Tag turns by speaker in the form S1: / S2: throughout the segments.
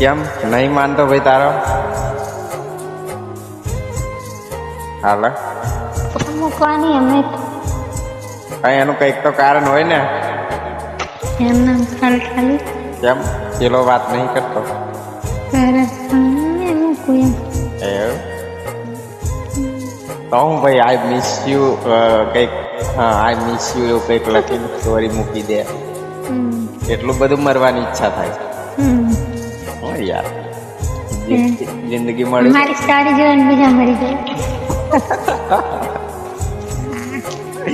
S1: કેમ? નહીં માનતો ભાઈ તારો? હાલ.
S2: મૂકવાની અમે
S1: કઈ એનું કંઈક તો કારણ હોય ને.
S2: એમના ખાલી ખાલી.
S1: કેમ? પેલો વાત નહીં કરતો. એવું? તો હું ભાઈ આઈ મિસ યુ કંઈક હા આઈ મિસ યુ એવું કંઈક લખીને સ્ટોરી મૂકી દે.
S2: હમ.
S1: એટલું બધું મરવાની ઈચ્છા થાય.
S2: હમ
S1: હો યાર. જિંદગી- મળી
S2: મારી સારી જીવન બીજા મળી જાય.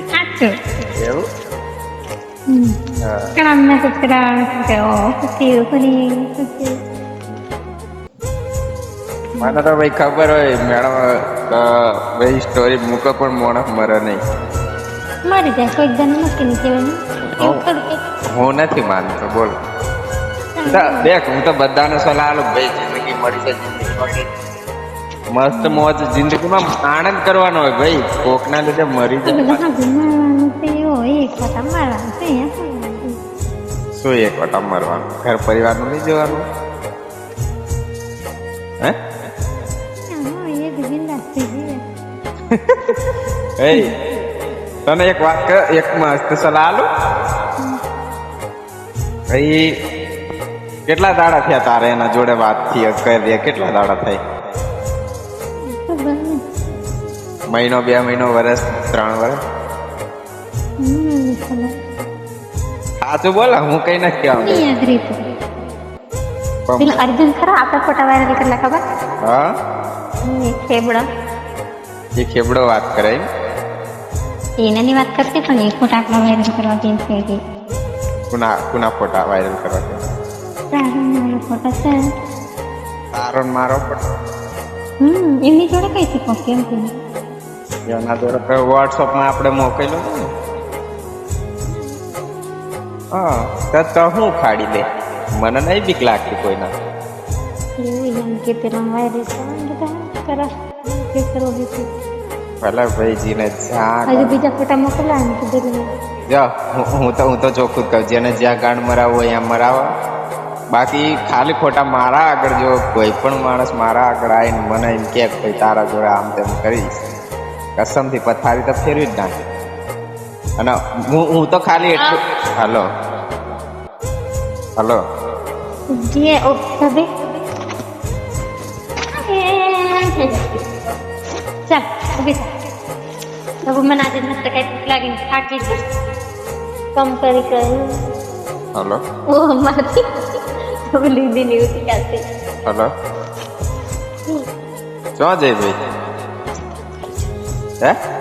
S2: સાચું.
S1: એવું?
S2: કે ઓ ખુશી ખુશી ખુશી.
S1: મને તો ભાઈ ખબર હોય મેડમ ભાઈ સ્ટોરી મૂકો પણ મોણસ મરે નહીં.
S2: મરી જાય કોઈ જન્મ નથી નહીં કે
S1: હું નથી માનતો બોલ. દેખ હું તો બધાને સલાહ આલું ભાઈ જિંદગી મળી છે જિંદગીમાં મસ્ત મોજ જિંદગીમાં આનંદ કરવાનો હોય ભાઈ. કોકના લીધે મરી જાય શું એક વટા મરવાનું? ઘર પરિવારનું નહીં જોવાનું? હે?
S2: એ
S1: તને એક વાત કર એક મસ્ત સલાહ આલું ભાઈ કેટલા દાડા થયા તારે એના જોડે વાતથી? કરી કેટલા દાડા થઈ મહિનો બે મહિનો વર્ષ ત્રણ વર્ષ સાચું બોલો હું કઈ નથી કહેવાનું
S2: પેલો અર્જુન ખરા આપણા ફોટા વાયરલ કરેલા ખબર?
S1: હા?
S2: ખેબડો.
S1: એ ખેબડો વાત કરે?
S2: એનાની વાત કરતી પણ એ ફોટા વાયરલ કરવા જેમ છે
S1: કુના કુના ફોટા વાયરલ કરવા
S2: સારું મારો ફોટો છે
S1: તારો મારો ફોટો
S2: હમ એમની જોડે કઈ શીખો? કેમ કે
S1: એના જોડે વોટ્સઅપમાં આપણે મોકલ્યો ને. હા તો તો હું ખાડી દે. મને નહીં બીક લાગતી કોઈના.
S2: એવું એમ કે પેલા વાયરલ કરવાનું કરા કે કરો દીધું
S1: ભલે ભાઈજીને જ્યાં
S2: હજુ બીજા ફોટા મોકલા ને કીધું
S1: જો હું તો હું તો ચોખ્ખું કહું જેને જ્યાં ગાંડ મરાવો ત્યાં મરાવો. બાકી ખાલી ખોટા મારા આગળ જો કોઈ પણ માણસ મારા આગળ આવીને મને એમ કે ભાઈ તારા જોડે આમ તેમ કરીશ. કસમથી પથારી તો ફેરવી જ નાખે. અને હું હું તો ખાલી એટલું હલો. હલો.
S2: જે ઓકે ચાલ ઊભી થા. હવે મને આજે મસ્ત કઈ ભૂખ લાગીને થાકી છે કમ કરી. કરી
S1: હલો.
S2: ઓ હવે લીધી ની ઉઠી જાતે
S1: હલો ચો જય ભાઈ હે